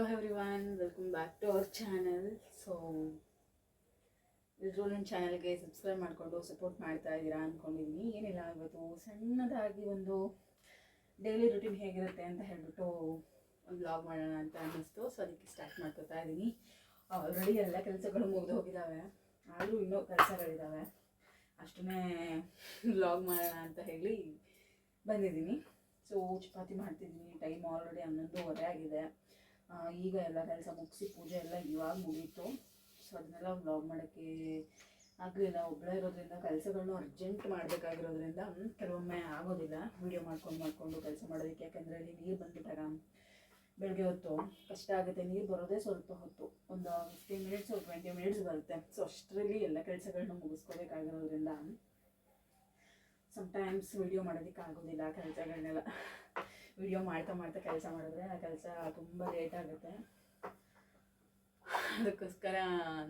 Everyone welcome back to our channel so ಎಲ್ಲರೂ channel ಚಾನಲ್ಗೆ subscribe ಮಾಡಿಕೊಂಡು ಸಪೋರ್ಟ್ ಮಾಡ್ತಾ ಇದ್ದೀರಾ ಅಂದ್ಕೊಂಡಿದ್ದೀನಿ ಏನಿಲ್ಲ, ಇವತ್ತು ಸಣ್ಣದಾಗಿ ಒಂದು ಡೈಲಿ ರುಟೀನ್ ಹೇಗಿರುತ್ತೆ ಅಂತ ಹೇಳ್ಬಿಟ್ಟು ಒಂದು ಬ್ಲಾಗ್ ಮಾಡೋಣ ಅಂತ ಅನ್ನಿಸ್ತು. ಸೊ ಅದಕ್ಕೆ ಸ್ಟಾರ್ಟ್ ಮಾಡ್ಕೋತಾ ಇದ್ದೀನಿ. ಆಲ್ರೆಡಿ ಎಲ್ಲ ಕೆಲಸಗಳು ಮುಗಿದು ಹೋಗಿದ್ದಾವೆ ಆದರೂ ಇನ್ನೂ ಕೆಲಸಗಳಿದ್ದಾವೆ ಅಷ್ಟನ್ನೇ ಬ್ಲಾಗ್ ಮಾಡೋಣ ಅಂತ ಹೇಳಿ ಬಂದಿದ್ದೀನಿ. ಸೊ ಚಪಾತಿ ಮಾಡ್ತಿದ್ದೀನಿ ಟೈಮ್ ಆಲ್ರೆಡಿ ಹನ್ನೊಂದುವರೆ ಆಗಿದೆ. ಈಗ ಎಲ್ಲ ಕೆಲಸ ಮುಗಿಸಿ ಪೂಜೆ ಎಲ್ಲ ಇವಾಗ ಮುಗೀತು. ಸೊ ಅದನ್ನೆಲ್ಲ ವ್ಲಾಗ್ ಮಾಡೋಕ್ಕೆ ಆಗಲಿಲ್ಲ ಒಬ್ಬಳೇ ಇರೋದ್ರಿಂದ ಕೆಲಸಗಳನ್ನೂ ಅರ್ಜೆಂಟ್ ಮಾಡಬೇಕಾಗಿರೋದ್ರಿಂದ ಕೆಲವೊಮ್ಮೆ ಆಗೋದಿಲ್ಲ. ವೀಡಿಯೋ ಮಾಡ್ಕೊಂಡು ಮಾಡಿಕೊಂಡು ಕೆಲಸ ಮಾಡೋದಕ್ಕೆ. ಯಾಕೆಂದರೆ ಅಲ್ಲಿ ನೀರು ಬಂದುಬಿಟ್ಟಾಗ ಬೆಳಗ್ಗೆ ಹೊತ್ತು ಕಷ್ಟ ಆಗುತ್ತೆ. ನೀರು ಬರೋದೇ ಸ್ವಲ್ಪ ಹೊತ್ತು. ಒಂದು ಫಿಫ್ಟೀನ್ ಮಿನಿಟ್ಸ್ ಟ್ವೆಂಟಿ ಮಿನಿಟ್ಸ್ ಬರುತ್ತೆ. ಸೊ ಅಷ್ಟರಲ್ಲಿ ಎಲ್ಲ ಕೆಲಸಗಳನ್ನ ಮುಗಿಸ್ಕೋಬೇಕಾಗಿರೋದ್ರಿಂದ ಸಮಟೈಮ್ಸ್ ವಿಡಿಯೋ ಮಾಡೋದಕ್ಕೆ ಆಗೋದಿಲ್ಲ ಕೆಲಸಗಳನ್ನೆಲ್ಲ ವಿಡಿಯೋ ಮಾಡ್ತಾ ಮಾಡ್ತಾ ಕೆಲಸ ಮಾಡಿದ್ರೆ ಆ ಕೆಲಸ ತುಂಬ ಲೇಟ್ ಆಗುತ್ತೆ. ಅದಕ್ಕೋಸ್ಕರ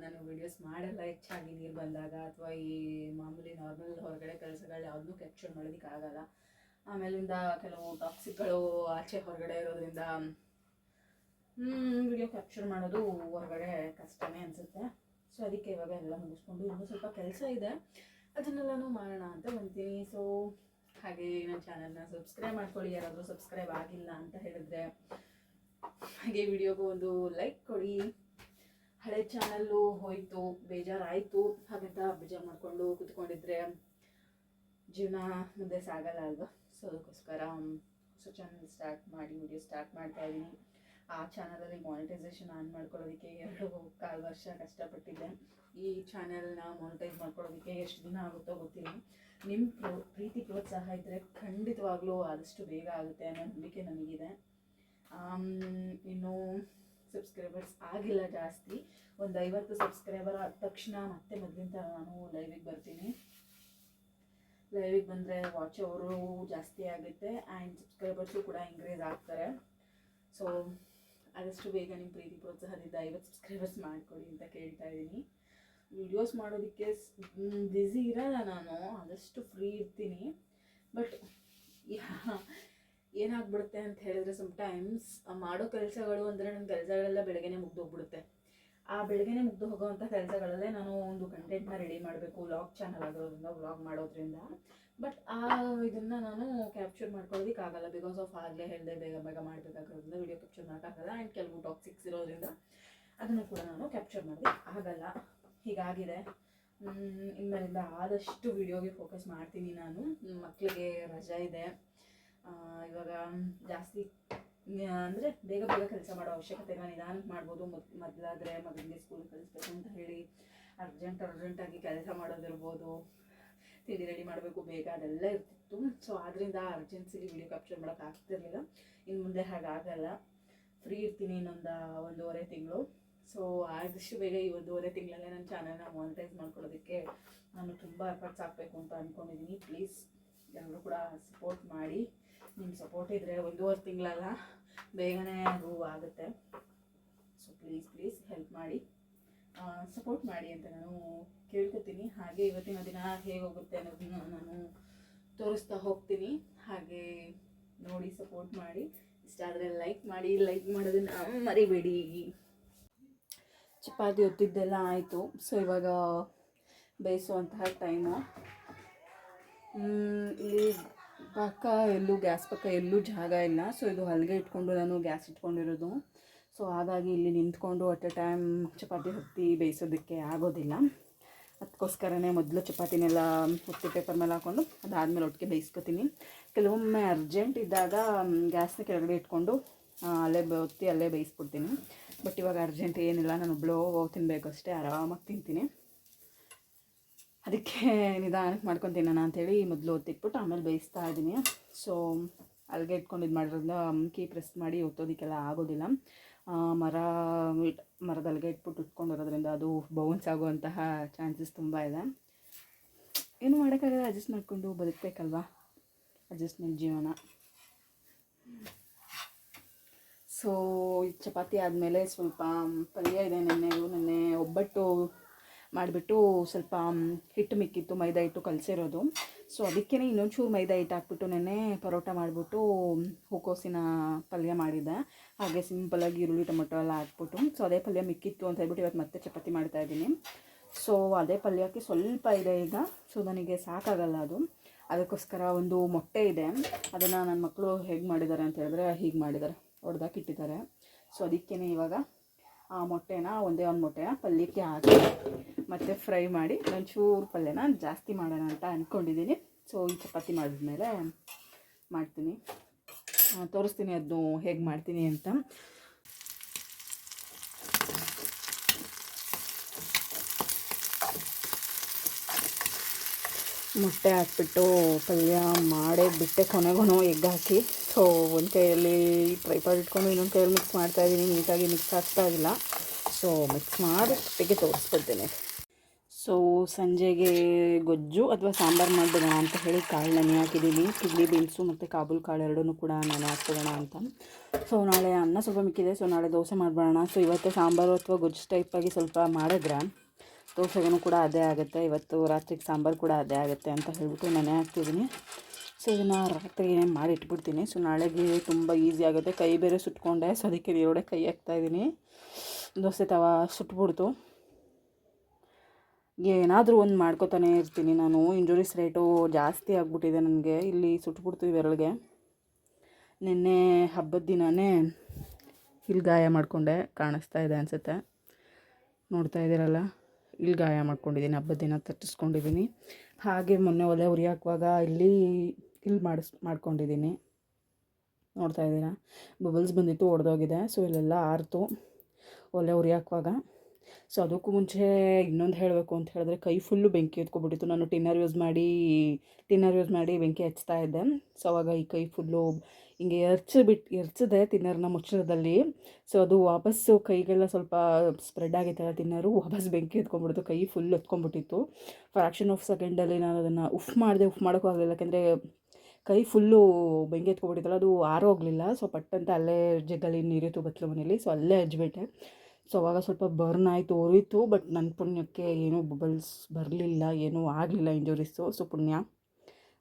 ನಾನು ವಿಡಿಯೋಸ್ ಮಾಡಲ್ಲ, ಹೆಚ್ಚಾಗಿ ನೀರು ಬಂದಾಗ ಅಥವಾ ಈ ಮಾಮೂಲಿ ನಾರ್ಮಲ್ ಹೊರಗಡೆ ಕೆಲಸಗಳು ಯಾವುದೂ ಕ್ಯಾಪ್ಚರ್ ಮಾಡೋದಕ್ಕೆ ಆಗಲ್ಲ. ಆಮೇಲಿಂದ ಕೆಲವು ಟಾಕ್ಸಿಕ್ಗಳು ಆಚೆ ಹೊರಗಡೆ ಇರೋದ್ರಿಂದ ವಿಡಿಯೋ ಕ್ಯಾಪ್ಚರ್ ಮಾಡೋದು ಹೊರಗಡೆ ಕಷ್ಟನೇ ಅನಿಸುತ್ತೆ. ಸೊ ಅದಕ್ಕೆ ಇವಾಗ ಎಲ್ಲ ಮುಗಿಸ್ಕೊಂಡು ಇನ್ನೂ ಸ್ವಲ್ಪ ಕೆಲಸ ಇದೆ. ಅದನ್ನೆಲ್ಲನೂ ಮಾಡೋಣ ಅಂತ ಬಂತೀನಿ ಸೊ ಹಾಗೆ ನನ್ನ ಚಾನಲ್ನ ಸಬ್ಸ್ಕ್ರೈಬ್ ಮಾಡ್ಕೊಳ್ಳಿ, ಯಾರಾದರೂ ಸಬ್ಸ್ಕ್ರೈಬ್ ಆಗಿಲ್ಲ ಅಂತ ಹೇಳಿದ್ರೆ ಹಾಗೆ ವಿಡಿಯೋಗೂ ಒಂದು ಲೈಕ್ ಕೊಡಿ. ಹಳೆ ಚಾನಲ್ಲು ಹೋಯಿತು, ಬೇಜಾರಾಯಿತು. ಹಾಗಂತ ಬೇಜಾರು ಮಾಡಿಕೊಂಡು ಕೂತ್ಕೊಂಡಿದ್ರೆ ಜೀವನ ಮುಂದೆ ಸಾಗಲ್ಲ ಅಲ್ವಾ? ಸೊ ಅದಕ್ಕೋಸ್ಕರ ಹೊಸ ಚಾನಲ್ ಸ್ಟಾರ್ಟ್ ಮಾಡಿ ವಿಡಿಯೋ ಸ್ಟಾರ್ಟ್ ಮಾಡ್ತಾ ಇದ್ದೀನಿ ಆ ಚಾನಲಲ್ಲಿ ಮಾನಿಟೈಸೇಷನ್ ಆನ್ ಮಾಡ್ಕೊಳ್ಳೋದಕ್ಕೆ ಎರಡು ಕಾಲು ವರ್ಷ ಕಷ್ಟಪಟ್ಟಿದ್ದೆ. ಈ ಚಾನೆಲ್ನ ಮಾನಿಟೈಸ್ ಮಾಡ್ಕೊಳ್ಳೋದಕ್ಕೆ ಎಷ್ಟು ದಿನ ಆಗುತ್ತೋ ಗೊತ್ತಿಲ್ಲ. ನಿಮ್ಮ ಪ್ರೋ, ಪ್ರೀತಿ ಪ್ರೋತ್ಸಾಹ ಇದ್ದರೆ ಖಂಡಿತವಾಗ್ಲೂ ಆದಷ್ಟು ಬೇಗ ಆಗುತ್ತೆ ಅನ್ನೋ ನಂಬಿಕೆ ನನಗಿದೆ ಇನ್ನೂ ಸಬ್ಸ್ಕ್ರೈಬರ್ಸ್ ಆಗಿಲ್ಲ ಜಾಸ್ತಿ. ಒಂದು ಐವತ್ತು ಸಬ್ಸ್ಕ್ರೈಬರ್ ಆದ ತಕ್ಷಣ ಮತ್ತೆ ಮೊದಲಿನ ಥರ ನಾನು ಲೈವಿಗೆ ಬರ್ತೀನಿ. ಲೈವಿಗೆ ಬಂದರೆ ವಾಚ್ ಅವರು ಜಾಸ್ತಿ ಆಗುತ್ತೆ ಆ್ಯಂಡ್ ಸಬ್ಸ್ಕ್ರೈಬರ್ಸು ಕೂಡ ಇನ್ಕ್ರೀಸ್ ಆಗ್ತಾರೆ. ಸೊ ಆದಷ್ಟು ಬೇಗ ನಿಮ್ಮ ಪ್ರೀತಿ ಪ್ರೋತ್ಸಾಹದಿಂದ ಐವತ್ತು ಸಬ್ಸ್ಕ್ರೈಬರ್ಸ್ ಮಾಡಿಕೊಡಿ ಅಂತ ಕೇಳ್ತಾ ಇದ್ದೀನಿ. ವಿಡಿಯೋಸ್ ಮಾಡೋದಕ್ಕೆ ಬ್ಯುಸಿ ಇರಲ್ಲ ನಾನು, ಆದಷ್ಟು ಫ್ರೀ ಇರ್ತೀನಿ. ಬಟ್ ಏನಾಗ್ಬಿಡುತ್ತೆ ಅಂತ ಹೇಳಿದ್ರೆ ಸಮ್ಟೈಮ್ಸ್ ಮಾಡೋ ಕೆಲಸಗಳು ಅಂದರೆ ನನ್ನ ಕೆಲಸಗಳೆಲ್ಲ ಬೆಳಗ್ಗೆಯೇ ಮುಗ್ದು ಹೋಗ್ಬಿಡುತ್ತೆ ಆ ಬೆಳಗ್ಗೆನೆ ಮುಗ್ದು ಹೋಗೋವಂಥ ಕೆಲಸಗಳಲ್ಲೇ ನಾನು ಒಂದು ಕಂಟೆಂಟ್ನ ರೆಡಿ ಮಾಡಬೇಕು ವ್ಲಾಗ್ ಚಾನಲ್ ಆಗೋದ್ರಿಂದ ವ್ಲಾಗ್ ಮಾಡೋದ್ರಿಂದ. ಬಟ್ ಆ ಇದನ್ನು ನಾನು ಕ್ಯಾಪ್ಚರ್ ಮಾಡ್ಕೊಳ್ಳೋದಕ್ಕೆ ಆಗಲ್ಲ ಬಿಕಾಸ್ ಆಫ್ ಆಗಲೇ ಹೇಳಿದೆ ಬೇಗ ಬೇಗ ಮಾಡಬೇಕಾಗಿರೋದ್ರಿಂದ ವಿಡಿಯೋ ಕ್ಯಾಪ್ಚರ್ ಮಾಡೋಕ್ಕಾಗಲ್ಲ. ಆ್ಯಂಡ್ ಕೆಲವು ಟಾಕ್ಸಿಕ್ಸ್ ಇರೋದ್ರಿಂದ ಅದನ್ನು ಕೂಡ ನಾನು ಕ್ಯಾಪ್ಚರ್ ಮಾಡೋದಕ್ಕೆ ಆಗಲ್ಲ ಹೀಗಾಗಿದೆ. ಇನ್ಮೇಲಿಂದ ಆದಷ್ಟು ವಿಡಿಯೋಗೆ ಫೋಕಸ್ ಮಾಡ್ತೀನಿ ನಾನು. ಮಕ್ಕಳಿಗೆ ರಜಾ ಇದೆ. ಇವಾಗ ಜಾಸ್ತಿ ಅಂದರೆ ಬೇಗ ಬೇಗ ಕೆಲಸ ಮಾಡೋ ಅವಶ್ಯಕತೆ ಇಲ್ಲ ನಿಧಾನಕ್ಕೆ ಮಾಡ್ಬೋದು. ಮೊದ್, ಮೊದಲಾದರೆ ಮಗನಿಗೆ ಸ್ಕೂಲ್ ಕಳಿಸ್ಬೇಕು ಅಂತ ಹೇಳಿ ಅರ್ಜೆಂಟ್ ಅರ್ಜೆಂಟಾಗಿ ಕೆಲಸ ಮಾಡೋದಿರ್ಬೋದು. ತಿಂಡಿ ರೆಡಿ ಮಾಡಬೇಕು ಬೇಗ, ಅದೆಲ್ಲ ಇರ್ತಿತ್ತು. ಸೊ ಆದ್ದರಿಂದ ಅರ್ಜೆನ್ಸಿಲಿ ವಿಡಿಯೋ ಕ್ಯಾಪ್ಚರ್ ಮಾಡೋಕೆ ಇನ್ನು ಮುಂದೆ ಹಾಗಾಗಲ್ಲ. ಫ್ರೀ ಇರ್ತೀನಿ ಇನ್ನೊಂದು ಒಂದೂವರೆ ತಿಂಗಳು. ಸೊ ಆದಷ್ಟು ಬೇಗ ಈ ಒಂದೂವರೆ ತಿಂಗಳಲ್ಲೇ ನನ್ನ ಚಾನಲ್ನ ಮಾನಿಟೈಸ್ ಮಾಡ್ಕೊಳ್ಳೋದಕ್ಕೆ ನಾನು ತುಂಬ ಎಫರ್ಟ್ಸ್ ಹಾಕಬೇಕು ಅಂತ ಅಂದ್ಕೊಂಡಿದ್ದೀನಿ ಪ್ಲೀಸ್ ಎಲ್ಲರೂ ಕೂಡ ಸಪೋರ್ಟ್ ಮಾಡಿ. ನಿಮ್ಮ ಸಪೋರ್ಟ್ ಇದ್ದರೆ ಒಂದೂವರೆ ತಿಂಗಳಲ್ಲ ಬೇಗನೆ ಅದು ಆಗುತ್ತೆ. ಸೊ ಪ್ಲೀಸ್ ಪ್ಲೀಸ್ ಹೆಲ್ಪ್ ಮಾಡಿ. ಸಪೋರ್ಟ್ ಮಾಡಿ ಅಂತ ನಾನು ಕೇಳ್ಕೊತೀನಿ. ಹಾಗೆ ಇವತ್ತಿನ ದಿನ ಹೇಗೆ ಹೋಗುತ್ತೆ ಅನ್ನೋದನ್ನ ನಾನು ತೋರಿಸ್ತಾ ಹೋಗ್ತೀನಿ. ಹಾಗೆ ನೋಡಿ ಸಪೋರ್ಟ್ ಮಾಡಿ. ಇಷ್ಟ ಆದರೆ ಲೈಕ್ ಮಾಡಿ. ಲೈಕ್ ಮಾಡೋದನ್ನು ಮರಿಬೇಡಿ. ಚಪಾತಿ ಒತ್ತಿದ್ದೆಲ್ಲ ಆಯಿತು. ಸೊ ಇವಾಗ ಬೇಯಿಸುವಂತಹ ಟೈಮು ಇಲ್ಲಿ ಪಕ್ಕ ಎಲ್ಲೂ ಗ್ಯಾಸ್ ಪಕ್ಕ ಎಲ್ಲೂ ಜಾಗ ಇಲ್ಲ. ಸೊ ಇದು ಹಲ್ಗೆ ಇಟ್ಕೊಂಡು ನಾನು ಗ್ಯಾಸ್ ಇಟ್ಕೊಂಡಿರೋದು. ಸೊ ಹಾಗಾಗಿ ಇಲ್ಲಿ ನಿಂತ್ಕೊಂಡು ಅಟ್ ಎ ಟೈಮ್ ಚಪಾತಿ ಹೊತ್ತಿ ಬೇಯಿಸೋದಕ್ಕೆ ಆಗೋದಿಲ್ಲ. ಅದಕ್ಕೋಸ್ಕರನೇ ಮೊದಲು ಚಪಾತಿನೆಲ್ಲ ಹೊತ್ತಿ ಪೇಪರ್ ಮೇಲೆ ಹಾಕ್ಕೊಂಡು ಅದಾದಮೇಲೆ ಒಟ್ಟಿಗೆ ಬೇಯಿಸ್ಕೊತೀನಿ. ಕೆಲವೊಮ್ಮೆ ಅರ್ಜೆಂಟ್ ಇದ್ದಾಗ ಗ್ಯಾಸ್ನ ಕೆಳಗಡೆ ಇಟ್ಕೊಂಡು ಅಲ್ಲೇ ಹೊತ್ತಿ ಅಲ್ಲೇ ಬೇಯಿಸ್ಬಿಡ್ತೀನಿ. ಬಟ್ ಇವಾಗ ಅರ್ಜೆಂಟ್ ಏನಿಲ್ಲ, ನಾನು ಬ್ಲೋ ತಿನ್ನಬೇಕು ಅಷ್ಟೇ ಆರಾಮಾಗಿ ತಿಂತೀನಿ. ಅದಕ್ಕೆ ನಿಧಾನಕ್ಕೆ ಮಾಡ್ಕೊಂಡು ತಿನ್ನೋಣ ಅಂಥೇಳಿ ಮೊದಲು ಒತ್ತಿಟ್ಬಿಟ್ಟು ಆಮೇಲೆ ಬೇಯಿಸ್ತಾ ಇದ್ದೀನಿ. ಸೊ ಅಲ್ಲಿಗೆ ಇಟ್ಕೊಂಡು ಇದು ಮಾಡಿರೋದ್ರಿಂದ ಕೀ ಪ್ರೆಸ್ ಮಾಡಿ ಒತ್ತೋದಕ್ಕೆಲ್ಲ ಆಗೋದಿಲ್ಲ. ಮರ ಇಟ್ ಮರದ ಅಲ್ಲಿಗೆ ಇಟ್ಬಿಟ್ಟು ಇಟ್ಕೊಂಡಿರೋದ್ರಿಂದ ಅದು ಬೌನ್ಸ್ ಆಗುವಂತಹ ಚಾನ್ಸಸ್ ತುಂಬ ಇದೆ. ಏನು ಮಾಡೋಕ್ಕಾಗಲ್ಲ ಅಡ್ಜಸ್ಟ್ ಮಾಡಿಕೊಂಡು ಬದುಕಬೇಕಲ್ವಾ? ಅಡ್ಜಸ್ಟ್ಮೆಂಟ್ ಜೀವನ. ಸೊ ಚಪಾತಿ ಆದಮೇಲೆ ಸ್ವಲ್ಪ ಪಲ್ಯ ಇದೆ ನೆನ್ನೆ ನೆನ್ನೆ ಒಬ್ಬಟ್ಟು ಮಾಡಿಬಿಟ್ಟು ಸ್ವಲ್ಪ ಹಿಟ್ಟು ಮಿಕ್ಕಿತ್ತು, ಮೈದಾ ಹಿಟ್ಟು ಕಲಸಿರೋದು. ಸೊ ಅದಕ್ಕೇ ಇನ್ನೊಂಚೂರು ಮೈದಾ ಹಿಟ್ಟು ಹಾಕ್ಬಿಟ್ಟು ನೆನ್ನೆ ಪರೋಟ ಮಾಡಿಬಿಟ್ಟು ಹೂಕೋಸಿನ ಪಲ್ಯ ಮಾಡಿದ್ದೆ. ಹಾಗೆ ಸಿಂಪಲಾಗಿ ಈರುಳ್ಳಿ, ಟೊಮೊಟೊ ಎಲ್ಲ ಹಾಕ್ಬಿಟ್ಟು. ಸೊ ಅದೇ ಪಲ್ಯ ಮಿಕ್ಕಿತ್ತು ಅಂತ ಹೇಳ್ಬಿಟ್ಟು ಇವತ್ತು ಮತ್ತೆ ಚಪಾತಿ ಮಾಡ್ತಾಯಿದ್ದೀನಿ ಸೊ ಅದೇ ಪಲ್ಯಕ್ಕೆ ಸ್ವಲ್ಪ ಇದೆ ಈಗ. ಸೊ ನನಗೆ ಸಾಕಾಗಲ್ಲ ಅದು. ಅದಕ್ಕೋಸ್ಕರ ಒಂದು ಮೊಟ್ಟೆ ಇದೆ. ಅದನ್ನು ನನ್ನ ಮಕ್ಕಳು ಹೇಗೆ ಮಾಡಿದ್ದಾರೆ ಅಂತ ಹೇಳಿದ್ರೆ ಹೀಗೆ ಮಾಡಿದ್ದಾರೆ. ಹೊಡೆದಾಕಿ ಇಟ್ಟಿದ್ದಾರೆ. ಸೊ ಅದಕ್ಕೇ ಇವಾಗ ಆ ಮೊಟ್ಟೆನ ಒಂದೇ ಒಂದು ಮೊಟ್ಟೆನ ಪಲ್ಯಕ್ಕೆ ಹಾಕಿ, ಮತ್ತು ಫ್ರೈ ಮಾಡಿ ಒಂಚೂರು ಪಲ್ಯನ ಜಾಸ್ತಿ ಮಾಡೋಣ ಅಂತ ಅಂದ್ಕೊಂಡಿದ್ದೀನಿ ಸೊ ಈ ಚಪಾತಿ ಮಾಡಿದ್ಮೇಲೆ ಮಾಡ್ತೀನಿ. ತೋರಿಸ್ತೀನಿ ಅದನ್ನು ಹೇಗೆ ಮಾಡ್ತೀನಿ ಅಂತ. ಮೊಟ್ಟೆ ಹಾಕ್ಬಿಟ್ಟು ಪಲ್ಯ ಮಾಡೇ ಬಿಟ್ಟೆ ಕೊನೆಗೂ ಎಗ್ ಹಾಕಿ. ಸೊ ಒಂದು ಕೈಯಲ್ಲಿ ಟ್ರೈಪಾಡ್ ಇಟ್ಕೊಂಡು ಇನ್ನೊಂದು ಕೈಯಲ್ಲಿ ಮಿಕ್ಸ್ ಮಾಡ್ತಾ ಇದ್ದೀನಿ ನೀಟಾಗಿ ಮಿಕ್ಸ್ ಹಾಕ್ತಾ ಇಲ್ಲ. ಸೊ ಮಿಕ್ಸ್ ಮಾಡಿ ಒಟ್ಟಿಗೆ ತೋರಿಸ್ಬಿಡ್ತೀನಿ ಸೊ ಸಂಜೆಗೆ ಗೊಜ್ಜು ಅಥವಾ ಸಾಂಬಾರು ಮಾಡಿಬಿಡೋಣ ಅಂತ ಹೇಳಿ ಕಾಳು ನೆನೆ ಹಾಕಿದ್ದೀನಿ ಕಿಡ್ನಿ ಬೀನ್ಸು ಮತ್ತು ಕಾಬೂಲ್ ಕಾಳು ಎರಡೂ ಕೂಡ ನೆನೆ ಹಾಕ್ಬಿಡೋಣ ಅಂತ. ಸೊ ನಾಳೆ ಅನ್ನ ಸ್ವಲ್ಪ ಮಿಕ್ಕಿದೆ. ಸೊ ನಾಳೆ ದೋಸೆ ಮಾಡಿಬಿಡೋಣ. ಸೊ ಇವತ್ತು ಸಾಂಬಾರು ಅಥವಾ ಗೊಜ್ಜು ಟೈಪಾಗಿ ಸ್ವಲ್ಪ ಮಾಡಿದ್ರೆ? ದೋಸೆಗೂ ಕೂಡ ಅದೇ ಆಗುತ್ತೆ. ಇವತ್ತು ರಾತ್ರಿಗೆ ಸಾಂಬಾರು ಕೂಡ ಅದೇ ಆಗುತ್ತೆ ಅಂತ ಹೇಳ್ಬಿಟ್ಟು ನೆನೆ ಹಾಕ್ತಿದ್ದೀನಿ. ಸೊ, ಇದನ್ನು ರಾತ್ರಿ ಮಾಡಿ ಇಟ್ಬಿಡ್ತೀನಿ ಸೊ, ನಾಳೆಗೆ ತುಂಬ ಈಸಿ ಆಗುತ್ತೆ. ಕೈ ಬೇರೆ ಸುಟ್ಕೊಂಡೆ. ಸೊ, ಅದಕ್ಕೆ ನೀರೊಡೆ ಕೈ ಹಾಕ್ತಾಯಿದ್ದೀನಿ ದೋಸೆ ತವ ಸುಟ್ಬಿಡ್ತು. ಏನಾದರೂ ಒಂದು ಮಾಡ್ಕೋತಾನೆ ಇರ್ತೀನಿ ನಾನು. ಇಂಜುರೀಸ್ ರೇಟು ಜಾಸ್ತಿ ಆಗಿಬಿಟ್ಟಿದೆ ನನಗೆ. ಇಲ್ಲಿ ಸುಟ್ಬಿಡ್ತು ಇವೆರಳಿಗೆ. ನಿನ್ನೆ ಹಬ್ಬದ ದಿನವೇ ಇಲ್ಲಿ ಗಾಯ ಮಾಡಿಕೊಂಡೆ. ಕಾಣಿಸ್ತಾ ಇದೆ ಅನಿಸುತ್ತೆ. ನೋಡ್ತಾ ಇದ್ದೀರಲ್ಲ ಇಲ್ಲಿ ಗಾಯ ಮಾಡ್ಕೊಂಡಿದ್ದೀನಿ, ಹಬ್ಬದ ದಿನ ತಟ್ಟಿಸ್ಕೊಂಡಿದ್ದೀನಿ. ಹಾಗೆ ಮೊನ್ನೆ ಒಲೆ ಉರಿ ಹಾಕುವಾಗ ಇಲ್ಲಿ ಇಲ್ಲಿ ಮಾಡಿಸ್, ಮಾಡ್ಕೊಂಡಿದ್ದೀನಿ. ನೋಡ್ತಾ ಇದ್ದೀರಾ? ಬಬಲ್ಸ್ ಬಂದಿತ್ತು, ಒಡೆದೋಗಿದೆ. ಸೊ, ಇಲ್ಲೆಲ್ಲ ಆರ್ತು ಒಲೆ ಉರಿ ಹಾಕುವಾಗ ಸೊ, ಅದಕ್ಕೂ ಮುಂಚೆ ಇನ್ನೊಂದು ಹೇಳಬೇಕು ಅಂತ ಹೇಳಿದ್ರೆ ಕೈ ಫುಲ್ಲು ಬೆಂಕಿ ಎತ್ಕೊಬಿಟ್ಟಿತ್ತು. ನಾನು ಟಿನ್ನರ್ ಯೂಸ್ ಮಾಡಿ, ಟಿನ್ನರ್ ಯೂಸ್ ಮಾಡಿ ಬೆಂಕಿ ಹಚ್ತಾ ಇದ್ದೆ. ಸೊ, ಅವಾಗ ಈ ಕೈ ಫುಲ್ಲು ಹಿಂಗೆ ಎರ್ಚಿ ಬಿಟ್, ಎರ್ಚಿದೆ ತಿನ್ನರ್ನ ಮುಚ್ಚಳದಲ್ಲಿ. ಸೊ ಅದು ವಾಪಸ್ಸು ಕೈಗೆಲ್ಲ ಸ್ವಲ್ಪ ಸ್ಪ್ರೆಡ್ ಆಗೈತಲ್ಲ ತಿನ್ನರು ವಾಪಸ್ ಬೆಂಕಿ ಎತ್ಕೊಂಡ್ಬಿಡ್ತು, ಕೈ ಫುಲ್ ಎತ್ಕೊಂಡ್ಬಿಟ್ಟಿತ್ತು. ಫ್ರಾಕ್ಷನ್ ಆಫ್ ಸೆಕೆಂಡಲ್ಲಿ ನಾನು ಅದನ್ನು ಉಫ್ ಮಾಡಿದೆ, ಉಫ್ ಮಾಡೋಕ್ಕೂ ಆಗಲಿಲ್ಲ. ಯಾಕೆಂದರೆ ಕೈ ಫುಲ್ಲು ಬೆಂಕಿ ಎತ್ಕೊಬಿಟ್ಟಿತ್ತಲ್ಲ ಅದು ಆರೋಗಲಿಲ್ಲ ಸೊ ಪಟ್ಟಂತ ಅಲ್ಲೇ ಜಗ್ಗಲ್ಲಿ ನೀರಿತ್ತು ಬತ್ತಲು ಮನೇಲಿ ಸೊ ಅಲ್ಲೇ ಹಜ್ಬಿಟ್ಟೆ ಸೊ ಅವಾಗ ಸ್ವಲ್ಪ ಬರ್ನ್ ಆಯಿತು ಉರಿತು ಬಟ್ ನನ್ನ ಪುಣ್ಯಕ್ಕೆ ಏನೂ ಬಬಲ್ಸ್ ಬರಲಿಲ್ಲ, ಏನೂ ಆಗಲಿಲ್ಲ ಇಂಜುರೀಸು ಸೊ ಪುಣ್ಯ.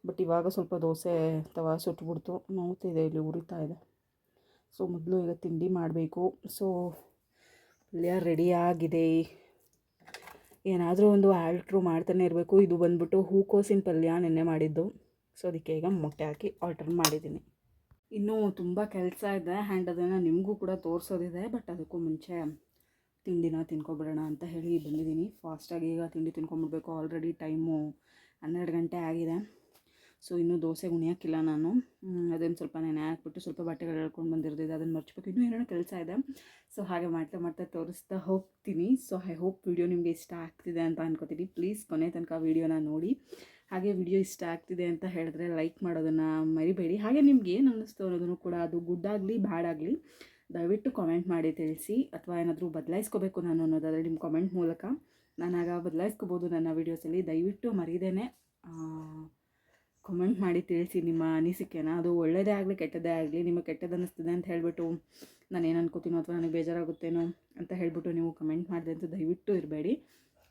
ಬಟ್ ಇವಾಗ ಸ್ವಲ್ಪ ದೋಸೆ ತವ ಸುಟ್ಬಿಡ್ತು. ನೋವುತ್ತಿದೆ ಇಲ್ಲಿ ಉರಿತಾ ಇದೆ. ಸೊ ಮೊದಲು ಈಗ ತಿಂಡಿ ಮಾಡಬೇಕು. ಸೊ ಪಲ್ಯ ಆಗಿದೆ. ಏನಾದರೂ ಒಂದು ಆಲ್ಟ್ರು ಮಾಡ್ತಾನೆ ಇರಬೇಕು. ಇದು ಬಂದ್ಬಿಟ್ಟು ಹೂಕೋಸಿನ ಪಲ್ಯ ನೆನ್ನೆ ಮಾಡಿದ್ದು. ಸೊ ಅದಕ್ಕೆ ಈಗ ಮೊಟ್ಟೆ ಹಾಕಿ ಆಲ್ಟರ್ ಮಾಡಿದ್ದೀನಿ. ಇನ್ನೂ ತುಂಬ ಕೆಲಸ ಇದೆ. ಆ್ಯಂಡ್ ಅದನ್ನು ನಿಮಗೂ ಕೂಡ ತೋರಿಸೋದಿದೆ. ಬಟ್ ಅದಕ್ಕೂ ಮುಂಚೆ ತಿಂಡಿನ ತಿನ್ಕೊಬಿಡೋಣ ಅಂತ ಹೇಳಿ ಬಂದಿದ್ದೀನಿ. ಫಾಸ್ಟಾಗಿ ಈಗ ತಿಂಡಿ ತಿನ್ಕೊಂಬಿಡ್ಬೇಕು ಆಲ್ರೆಡಿ ಟೈಮು ಹನ್ನೆರಡು ಗಂಟೆ ಆಗಿದೆ. ಸೊ ಇನ್ನೂ ದೋಸೆ ಉಣಿಯೋಕ್ಕಿಲ್ಲ ನಾನು. ಅದನ್ನು ಸ್ವಲ್ಪ ನೆನೆ ಹಾಕ್ಬಿಟ್ಟು ಸ್ವಲ್ಪ ಬಟ್ಟೆಗಳು ಹೇಳ್ಕೊಂಡು ಬಂದಿರ್ತಿದ್ದೆ ಅದನ್ನು ಮರ್ಚ್ಬೇಕು. ಇನ್ನೂ ಏನೋ ಕೆಲಸ ಇದೆ. ಸೊ ಹಾಗೆ ಮಾಡ್ತಾ ಮಾಡ್ತಾ ತೋರಿಸ್ತಾ ಹೋಗ್ತೀನಿ. ಸೊ ಐ ಹೋಪ್ ವಿಡಿಯೋ ನಿಮಗೆ ಇಷ್ಟ ಆಗ್ತಿದೆ ಅಂತ ಅನ್ಕೋತೀನಿ. ಪ್ಲೀಸ್ ಕೊನೆ ತನಕ ವಿಡಿಯೋನ ನೋಡಿ. ಹಾಗೆ ವಿಡಿಯೋ ಇಷ್ಟ ಆಗ್ತಿದೆ ಅಂತ ಹೇಳಿದ್ರೆ ಲೈಕ್ ಮಾಡೋದನ್ನು ಮರಿಬೇಡಿ. ಹಾಗೆ ನಿಮ್ಗೆ ಏನು ಅನ್ನಿಸ್ತು ಅನ್ನೋದನ್ನು ಕೂಡ ಅದು ಗುಡ್ ಆಗಲಿ ಬ್ಯಾಡ್ ಆಗಲಿ ದಯವಿಟ್ಟು ಕಾಮೆಂಟ್ ಮಾಡಿ ತಿಳಿಸಿ. ಅಥವಾ ಏನಾದರೂ ಬದಲಾಯಿಸ್ಕೋಬೇಕು ನಾನು ಅನ್ನೋದಾದರೆ ನಿಮ್ಮ ಕಾಮೆಂಟ್ ಮೂಲಕ. ನಾನಾಗ ಬದಲಾಯಿಸ್ಕೋಬೋದು ನನ್ನ ವೀಡಿಯೋಸಲ್ಲಿ ದಯವಿಟ್ಟು ಮರೀದೇನೆ. ಕಮೆಂಟ್ ಮಾಡಿ ತಿಳಿಸಿ ನಿಮ್ಮ ಅನಿಸಿಕೆನ. ಅದು ಒಳ್ಳೆಯದೇ ಆಗಲಿ, ಕೆಟ್ಟದ್ದೇ ಆಗಲಿ, ನಿಮಗೆ ಕೆಟ್ಟದ್ದು ಅನ್ನಿಸ್ತದೆ ಅಂತ ಹೇಳಿಬಿಟ್ಟು ನಾನು ಏನು ಅನ್ಕೋತೀನೋ ಅಥವಾ ನನಗೆ ಬೇಜಾರಾಗುತ್ತೇನೋ ಅಂತ ಹೇಳಿಬಿಟ್ಟು ನೀವು ಕಮೆಂಟ್ ಮಾಡಿದೆ ಅಂತ ದಯವಿಟ್ಟು ಇರಬೇಡಿ.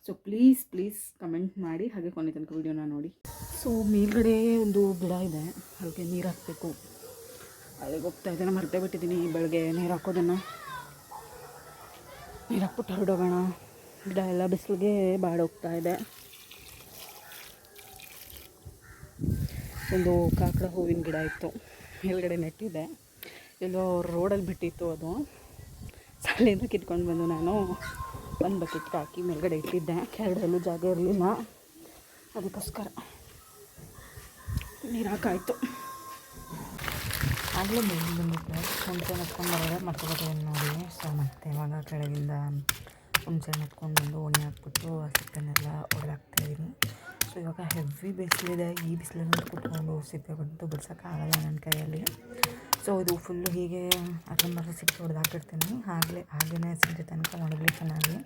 ಸೊ ಪ್ಲೀಸ್ ಪ್ಲೀಸ್ ಕಮೆಂಟ್ ಮಾಡಿ ಹಾಗೆ ಕೊನೆ ತನಕ ವೀಡಿಯೋನ ನೋಡಿ. ಸೊ ಮೇಲ್ಗಡೆ ಒಂದು ಗಿಡ ಇದೆ. ಅದಕ್ಕೆ ನೀರು ಹಾಕಬೇಕು. ಅಲ್ಲಿಗೆ ಹೋಗ್ತಾ ಇದ್ದೇನೆ, ಮರ್ತೇ ಬಿಟ್ಟಿದ್ದೀನಿ ಬೆಳಗ್ಗೆ ನೀರು ಹಾಕೋದನ್ನು. ನೀರು ಹಾಕ್ಬಿಟ್ಟು ಹೊರಡೋಗೋಣ ಗಿಡ ಎಲ್ಲ ಬಿಸಿಲಿಗೆ ಬಾಡೋಗ್ತಾ ಇದೆ. ಒಂದು ಕಾಕಡ ಹೂವಿನ ಗಿಡ ಇತ್ತು. ಮೇಲ್ಗಡೆ ನೆಟ್ಟಿದೆ. ಎಲ್ಲೋ ರೋಡಲ್ಲಿ ಬಿಟ್ಟಿತ್ತು ಅದು. ಸಾಲಿಂದ ಕಿತ್ಕೊಂಡು ಬಂದು ನಾನು ಒಂದು ಬಕೆಟ್ಗೆ ಹಾಕಿ ಮೇಲ್ಗಡೆ ಇಟ್ಟಿದ್ದೆ. ಕೆಳಗಡೆಯಲ್ಲೂ ಜಾಗ ಇರಲಿಲ್ಲ. ಅದಕ್ಕೋಸ್ಕರ ನೀರು ಆಗಲೇ ಬೆಳಿಗ್ಗೆ ಬಂದಿದ್ದೆ ಹುಣಸೆ ಹತ್ಕೊಂಡು ಬರೋದೆ ಮರ್ತಬಿಟ್ಟಿದ್ದೀನಿ ನೋಡಿ. ಸೊ ಮತ್ತೆ ಇವಾಗ ಕೆಳಗಿಂದ ಹುಣಸೆ ಹತ್ಕೊಂಡು ಬಂದು ಉಣಿ ಹಾಕ್ಬಿಟ್ಟು ಆ ಸಿಪ್ಪೆನೆಲ್ಲ ಹೊಡೆದಾಕ್ತಾಯಿದ್ದೀನಿ ಸೊ ಇವಾಗ ಹೆವಿ ಬಿಸಿಲಿದೆ ಈ ಬಿಸಿಲಲ್ಲಿ ಕುತ್ಕೊಂಡು ಸಿಪ್ಪೆ ಬಂತು ಬಿಡ್ಸೋಕ್ಕಾಗಲ್ಲ ನನ್ನ ಕೈಯಲ್ಲಿ. ಸೊ ಇದು ಫುಲ್ಲು ಹೀಗೆ ಅರ್ಧಂಬರ್ಧ ಸಿಪ್ಪೆ ಹೊಡೆದಾಕಿರ್ತೀನಿ ಆಗಲೇ ಹಾಗೆಯೇ ಸಂಜೆ ತನಕ ಒಣಗಲಿ ಚೆನ್ನಾಗಿ.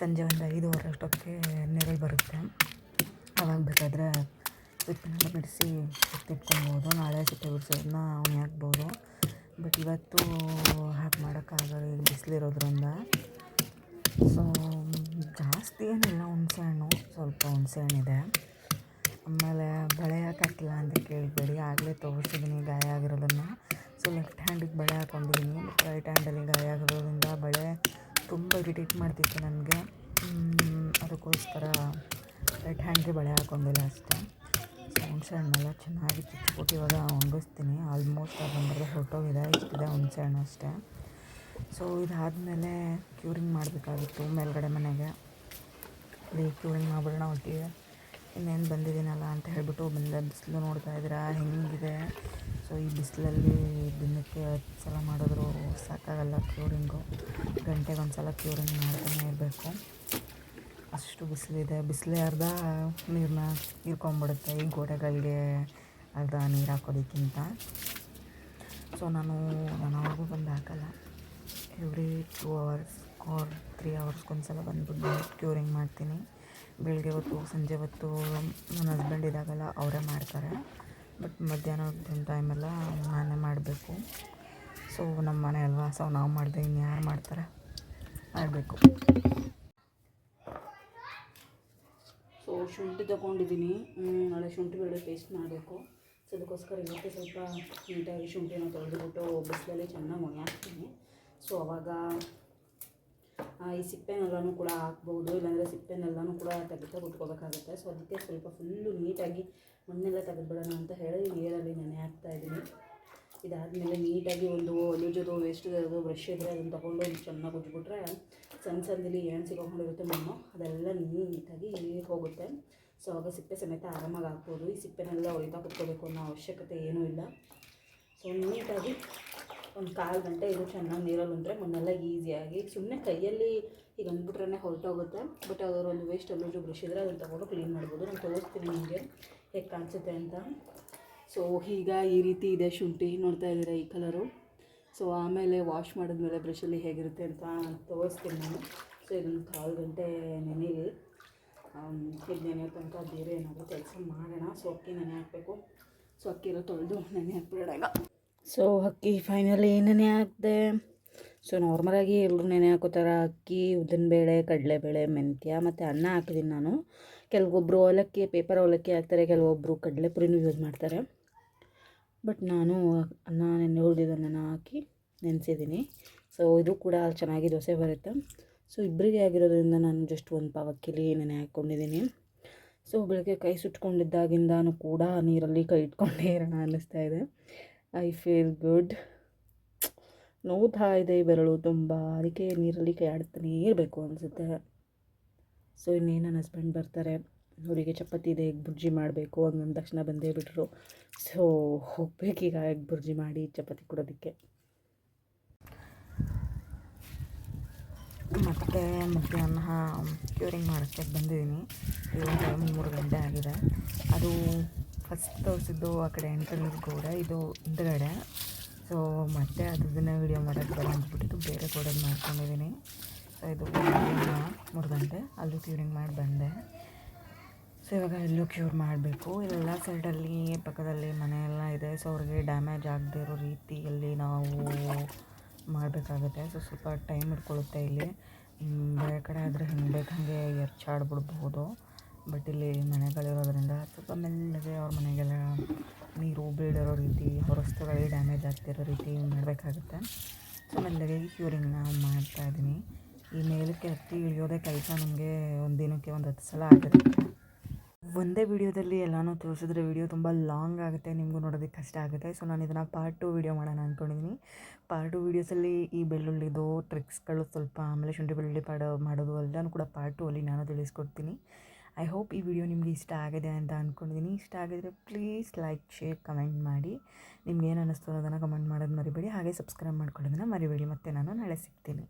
ಸಂಜೆ ಒಂದು ಐದೂವರೆ ಅಷ್ಟೊತ್ತಿಗೆ ನೆರಳು ಬರುತ್ತೆ. ಅವಾಗ ಬೇಕಾದರೆ ಸಿಪ್ಪೆನೆಲ್ಲ ಬಿಡಿಸಿ ಎತ್ತಿಟ್ಕೊಬೋದು ನಾಳೆ ಸಿಪ್ಪೆ ಬಿಡಿಸೋದನ್ನ ಅವನೇ ಹಾಕ್ಬೋದು. ಬಟ್ ಇವತ್ತು ಹಾಗೆ ಮಾಡೋಕ್ಕಾಗಲ್ಲ ಬಿಸಿಲಿರೋದ್ರಿಂದ ಸೊ ಜಾಸ್ತಿ ಏನಿಲ್ಲ ಹುಣಸೆಹಣ್ಣು ಸ್ವಲ್ಪ ಹುಣಸೆಹಣ್ಣಿದೆ ಆಮೇಲೆ ಬಳೆ ಹಾಕಿಲ್ಲ ಅಂತ ಕೇಳಬೇಡಿ, ಆಗಲೇ ತೋರಿಸಿದ್ದೀನಿ ಗಾಯ ಆಗಿರೋದನ್ನು. ಸೊ ಲೆಫ್ಟ್ ಹ್ಯಾಂಡಿಗೆ ಬಳೆ ಹಾಕೊಂಡಿದ್ದೀನಿ ರೈಟ್ ಹ್ಯಾಂಡಲ್ಲಿ ಗಾಯ ಆಗಿರೋದ್ರಿಂದ ಬಳೆ ತುಂಬ ಇರಿಟೇಟ್ ಮಾಡ್ತಿತ್ತು ನನಗೆ. ಅದಕ್ಕೋಸ್ಕರ ರೈಟ್ ಹ್ಯಾಂಡ್ಗೆ ಬಳೆ ಹಾಕೊಂಡಿಲ್ಲ ಅಷ್ಟೇ. ಸೊ ಹುಣಸೆ ಹಣ್ಣೆಲ್ಲ ಚೆನ್ನಾಗಿ ಚುಚ್ಚಿಬಿಟ್ಟು ಇವಾಗ ಒಣಗಿಸ್ತೀನಿ. ಆಲ್ಮೋಸ್ಟ್ ಅದು ಬಂದರೆ ಹೊರಟೋಗಿದೆ ಇಷ್ಟಿದೆ ಹುಣಸೆ ಹಣ್ಣು ಅಷ್ಟೇ. ಸೊ ಇದಾದಮೇಲೆ ಕ್ಯೂರಿಂಗ್ ಮಾಡಬೇಕಾಗಿತ್ತು ಮೇಲ್ಗಡೆ ಮನೆಗೆ. ಅದೇ ಕ್ಯೂರಿಂಗ್ ಮಾಡ್ಬಿಡೋಣ ಒಟ್ಟಿಗೆ ಇನ್ನೇನು ಬಂದಿದ್ದೀನಲ್ಲ ಅಂತ ಹೇಳ್ಬಿಟ್ಟು ಬಂದ ಬಿಸಿಲು ನೋಡ್ತಾ ಇದ್ದೀರಾ? ಹೆಂಗಿದೆ? ಸೊ ಈ ಬಿಸಿಲಲ್ಲಿ ದಿನಕ್ಕೆ ಹತ್ತು ಸಲ ಮಾಡಿದ್ರು, ಸಾಕಾಗಲ್ಲ ಕ್ಯೂರಿಂಗು ಗಂಟೆಗೆ ಒಂದು ಸಲ ಕ್ಯೂರಿಂಗ್ ಮಾಡ್ತಾನೆ ಇರಬೇಕು. ಅಷ್ಟು ಬಿಸಿಲಿದೆ. ಬಿಸಿಲೇ ಅರ್ಧ ನೀರನ್ನ ಹೀರ್ಕೊಂಬಿಡುತ್ತೆ. ಈ ಗೋಡೆಗಳಿಗೆ ಅರ್ಧ ನೀರು ಹಾಕೋದಕ್ಕಿಂತ. ಸೊ ನಾನು ನಾನು ಅವ್ರಿಗೂ ಬಂದು ಹಾಕಲ್ಲ. Every two hours or three ಅವರ್ಸ್ಗೊಂದು ಸಲ ಬಂದುಬಿಟ್ಟು ಕ್ಯೂರಿಂಗ್ ಮಾಡ್ತೀನಿ. ಬೆಳಗ್ಗೆ ಹೊತ್ತು, ಸಂಜೆ ಹೊತ್ತು ನನ್ನ ಹಸ್ಬೆಂಡ್ ಇದಾಗಲ್ಲ, ಅವರೇ ಮಾಡ್ತಾರೆ. ಬಟ್ ಮಧ್ಯಾಹ್ನ ಹೊತ್ತಿನ ಟೈಮೆಲ್ಲ ನಾನೇ ಮಾಡಬೇಕು. ಸೊ ನಮ್ಮ ಮನೆ ಅಲ್ವಾ? ಸೊ ನಾವು ಮಾಡಿದೆ ಇನ್ನು ಯಾರು ಮಾಡ್ತಾರೆ? ಮಾಡಬೇಕು. ಸೊ ಶುಂಠಿ ತೊಗೊಂಡಿದ್ದೀನಿ ನಾಳೆ ಶುಂಠಿ ಬೆಳೆ ಪೇಸ್ಟ್ ಮಾಡಬೇಕು. ಸೊ ಅದಕ್ಕೋಸ್ಕರ ಇವತ್ತು ಸ್ವಲ್ಪ ನೀಟಾಗಿ ಶುಂಠಿನ ತೊಳೆದುಬಿಟ್ಟು, ಬಿಸಿಲಲ್ಲಿ ಚೆನ್ನಾಗಿ ಒಣ ಹಾಕ್ತೀನಿ ಸೊ ಅವಾಗ ಈ ಸಿಪ್ಪೆನೆಲ್ಲನೂ ಕೂಡ ಹಾಕ್ಬೋದು, ಇಲ್ಲಾಂದರೆ ಸಿಪ್ಪೆನೆಲ್ಲನೂ ಕೂಡ ತೆಗೆದು ಬಿಟ್ಕೋಬೇಕಾಗುತ್ತೆ ಸೊ ಅದಕ್ಕೆ ಸ್ವಲ್ಪ ಫುಲ್ಲು ನೀಟಾಗಿ ಮಣ್ಣೆಲ್ಲ ತೆಗೆದುಬಿಡೋಣ ಅಂತ ಹೇಳಿ ನೀರಲ್ಲಿ ನೆನೆ ಹಾಕ್ತಾ ಇದ್ದೀನಿ. ಇದಾದಮೇಲೆ ನೀಟಾಗಿ ಒಂದು ಲೂಜದು ವೇಸ್ಟ್ ಇರೋದು ಬ್ರಷ್ ಇದ್ದರೆ ಅದನ್ನು ತೊಗೊಂಡು ಚೆನ್ನಾಗಿ ಉಜ್ಜಿಬಿಟ್ರೆ ಸಣ್ಣ ಸಣ್ಣದಲ್ಲಿ ಏನು ಸಿಗೋಕೊಂಡಿರುತ್ತೆ ಮಣ್ಣು, ಅದೆಲ್ಲ ನೀಟಾಗಿ ಹೋಗುತ್ತೆ. ಸೊ ಆಗ ಸಿಪ್ಪೆ ಸಮೇತ ಆರಾಮಾಗಿ ಹಾಕ್ಬೋದು. ಈ ಸಿಪ್ಪೆನೆಲ್ಲ ಒಳಿತಾ ಕುತ್ಕೋಬೇಕು ಅನ್ನೋ ಅವಶ್ಯಕತೆ ಏನೂ ಇಲ್ಲ. ಸೊ ನೀಟಾಗಿ ಒಂದು ಕಾಲು ಗಂಟೆ ಇದು ಚೆನ್ನಾಗಿ ನೀರಲ್ಲಿ ಅಂದರೆ ಮಣ್ಣೆಲ್ಲ ಈಸಿಯಾಗಿ ಸುಮ್ಮನೆ ಕೈಯಲ್ಲಿ ಈಗ ಅಂದ್ಬಿಟ್ರೆ ಹೊರಟೋಗುತ್ತೆ. ಬಟ್ ಅದರ ಒಂದು ವೇಸ್ಟ್ ಅಲ್ಲೂ ಬ್ರಷ್ ಇದ್ದರೆ ಅದನ್ನು ತೊಗೊಂಡು ಕ್ಲೀನ್ ಮಾಡ್ಬೋದು. ನಾನು ತೋರಿಸ್ತೀನಿ ನಿಮಗೆ ಹೇಗೆ ಕಾಣಿಸುತ್ತೆ ಅಂತ. ಸೊ ಈಗ ಈ ರೀತಿ ಇದೆ ಶುಂಠಿ ನೋಡ್ತಾ ಇದ್ದೀರಾ ಈ ಕಲರು ಸೊ ಆಮೇಲೆ ವಾಶ್ ಮಾಡಿದ್ಮೇಲೆ ಬ್ರಷಲ್ಲಿ ಹೇಗಿರುತ್ತೆ ಅಂತ ತೋರಿಸ್ತೀನಿ ನಾನು. ಸೊ ಇದೊಂದು ಕಾಲು ಗಂಟೆ ನೆನೆಗೆ ಇದು ನೆನೆಯೋ ತನಕ ಬೇರೆ ಏನಾದರೂ ಕೆಲಸ ಮಾಡೋಣ. ಸೊ ಅಕ್ಕಿ ನೆನೆ ಹಾಕಬೇಕು. ಸೊ ಅಕ್ಕಿರೋ ತೊಳೆದು ನೆನೆ ಹಾಕ್ಬಿಡೋಣ ಸೊ ಅಕ್ಕಿ ಫೈನಲಿ ನೆನೆ ಹಾಕಿದೆ. ಸೊ ನಾರ್ಮಲಾಗಿ ಎಲ್ಲರೂ ನೆನೆ ಹಾಕೋತಾರ. ಅಕ್ಕಿ, ಉದ್ದಿನ ಬೇಳೆ, ಕಡಲೆ ಕಡಲೆಬೇಳೆ ಮೆಂತ್ಯ ಮತ್ತು ಅನ್ನ ಹಾಕಿದ್ದೀನಿ ನಾನು. ಕೆಲವೊಬ್ಬರು ಅವಲಕ್ಕಿ ಪೇಪರ್ ಅವಲಕ್ಕಿ ಹಾಕ್ತಾರೆ ಕೆಲವೊಬ್ಬರು ಕಡಲೆಪುರಿನೂ ಯೂಸ್ ಮಾಡ್ತಾರೆ. ಬಟ್ ನಾನು ಅನ್ನ ನೆನೆ ಉಳಿದಿದ್ದನ್ನು ಹಾಕಿ ನೆನೆಸಿದ್ದೀನಿ ಸೊ ಇದು ಕೂಡ ಚೆನ್ನಾಗಿ ದೋಸೆ ಬರುತ್ತೆ. ಸೊ ಇಬ್ಬರಿಗೆ ಆಗಿರೋದ್ರಿಂದ ನಾನು ಜಸ್ಟ್ ಒಂದು ಪಾವ್ ಅಕ್ಕಿಲಿ ನೆನೆ ಹಾಕ್ಕೊಂಡಿದ್ದೀನಿ ಸೊ ಬೆಳಗ್ಗೆ ಕೈ ಸುಟ್ಕೊಂಡಿದ್ದಾಗಿಂದ ಕೂಡ ನೀರಲ್ಲಿ ಕೈ ಇಟ್ಕೊಂಡೇ ಇರೋಣ ಅನ್ನಿಸ್ತಾ ಇದೆ. ಐ ಫೀಲ್ ಗುಡ್ ನೋತಾ ಇದೆ ಬೆರಳು ತುಂಬ ಅದಕ್ಕೆ ನೀರಲ್ಲಿ ಕೈ ಆಡ್ತಾನೇ ಇರಬೇಕು ಅನಿಸುತ್ತೆ. ಸೊ ಇನ್ನೇನು ನನ್ನ ಹಸ್ಬೆಂಡ್ ಬರ್ತಾರೆ. ಅವರಿಗೆ ಚಪಾತಿ ಇದೆ, ಎಗ್ ಬುರ್ಜಿ ಮಾಡಬೇಕು. ಅಂದ ತಕ್ಷಣ ಬಂದೇ ಬಿಟ್ಟರು ಸೊ ಹೋಗ್ಬೇಕೀಗ ಎಗ್ ಬುರ್ಜಿ ಮಾಡಿ ಚಪಾತಿ ಕೊಡೋದಕ್ಕೆ. ಮತ್ತು ಮಧ್ಯಾಹ್ನ ಕ್ಯೂರಿಂಗ್ ಮಾಡೋಕ್ಕೆ ಬಂದಿದ್ದೀನಿ. ಇವಾಗ ಮೂರು ಗಂಟೆ ಆಗಿದೆ. ಅದು ಫಸ್ಟ್ ತೋರಿಸಿದ್ದು ಆ ಕಡೆ ಎಂಟ್ರಲ್ಲಿ ಗೋಡೆ, ಇದು ಹಿಂದ್ಗಡೆ. ಸೊ ಮತ್ತೆ ಅದನ್ನ ವೀಡಿಯೋ ಮಾಡೋಕ್ಕೆ ಬರೋ ಅಂದ್ಬಿಟ್ಟು ಬೇರೆ ಗೋಡೆಗೆ ಮಾಡ್ಕೊಂಡಿದ್ದೀನಿ ಸೊ ಇದು ಮೂರು ಗಂಟೆ. ಅಲ್ಲೂ ಕ್ಯೂರಿಂಗ್ ಮಾಡಿ ಬಂದೆ. ಸೊ ಇವಾಗ ಎಲ್ಲೂ ಕ್ಯೂರ್ ಮಾಡಬೇಕು. ಎಲ್ಲ ಸೈಡಲ್ಲಿ ಪಕ್ಕದಲ್ಲಿ ಮನೆ ಎಲ್ಲ ಇದೆ. ಸೊ ಅವ್ರಿಗೆ ಡ್ಯಾಮೇಜ್ ಆಗದೆ ಇರೋ ರೀತಿಯಲ್ಲಿ ನಾವು ಮಾಡಬೇಕಾಗುತ್ತೆ. ಸೊ ಸ್ವಲ್ಪ ಟೈಮ್ ಹಿಡ್ಕೊಳ್ಳುತ್ತೆ ಇಲ್ಲಿ. ಬೇರೆ ಕಡೆ ಆದರೆ ಹಿಂಗೆ ಬೇಕಂಗೆ ಎರ್ಚಾಡ್ಬಿಡ್ಬೋದು. ಬಟ್ ಇಲ್ಲಿ ಮನೆಗಳಿರೋದ್ರಿಂದ ಸ್ವಲ್ಪ ಮೆಲ್ಲಗೆ ಅವ್ರ ಮನೆಗೆಲ್ಲ ನೀರು ಬೀಳಿರೋ ರೀತಿ ಅವ್ರ ಡ್ಯಾಮೇಜ್ ಆಗ್ತಿರೋ ರೀತಿ ಮಾಡಬೇಕಾಗುತ್ತೆ. ಸೊ ಮೆಲ್ಲಗೆ ಕ್ಯೂರಿಂಗ್ನ ಮಾಡ್ತಾ ಇದ್ದೀನಿ. ಈ ಮೇಲಕ್ಕೆ ಹತ್ತಿ ಇಳಿಯೋದೇ ಕೆಲಸ ನಮಗೆ ಒಂದು ದಿನಕ್ಕೆ ಒಂದು ಹತ್ತು ಸಲ ಆಗಿರುತ್ತೆ ಒಂದೇ ವಿಡಿಯೋದಲ್ಲಿ ಎಲ್ಲನೂ ತೋರಿಸಿದ್ರೆ ವಿಡಿಯೋ ತುಂಬ ಲಾಂಗ್ ಆಗುತ್ತೆ, ನಿಮಗೂ ನೋಡೋದಕ್ಕೆ ಕಷ್ಟ ಆಗುತ್ತೆ. ಸೊ ನಾನು ಇದನ್ನು ಪಾರ್ಟ್ ಟು ವಿಡಿಯೋ ಮಾಡೋಣ ಅಂದ್ಕೊಂಡಿದ್ದೀನಿ ಪಾರ್ಟ್ ಟು ವೀಡಿಯೋಸಲ್ಲಿ ಈ ಬೆಳ್ಳುಳ್ಳಿದು ಟ್ರಿಕ್ಸ್ಗಳು ಸ್ವಲ್ಪ ಆಮೇಲೆ ಶುಂಠಿ ಬೆಳ್ಳುಳ್ಳಿ ಪಾಡ, ಮಾಡೋದು ಎಲ್ಲನೂ ಕೂಡ ಪಾರ್ಟ್ ಟು ಅಲ್ಲಿ ನಾನು ತಿಳಿಸ್ಕೊಡ್ತೀನಿ. ಐ ಹೋಪ್ ಈ ವಿಡಿಯೋ ನಿಮಗೆ ಇಷ್ಟ ಆಗಿದೆ ಅಂತ ಅಂದ್ಕೊಂಡಿದ್ದೀನಿ ಇಷ್ಟ ಆಗಿದ್ರೆ ಪ್ಲೀಸ್ ಲೈಕ್, ಶೇರ್, ಕಮೆಂಟ್ ಮಾಡಿ. ನಿಮ್ಗೆ ಏನು ಅನ್ನಿಸ್ತು ಅನ್ನೋದನ್ನು ಕಮೆಂಟ್ ಮಾಡೋದು ಮರಿಬೇಡಿ. ಹಾಗೆ ಸಬ್ಸ್ಕ್ರೈಬ್ ಮಾಡ್ಕೊಳ್ಳೋದನ್ನು ಮರಿಬೇಡಿ. ಮತ್ತೆ ನಾನು ನಾಳೆ ಸಿಗ್ತೀನಿ.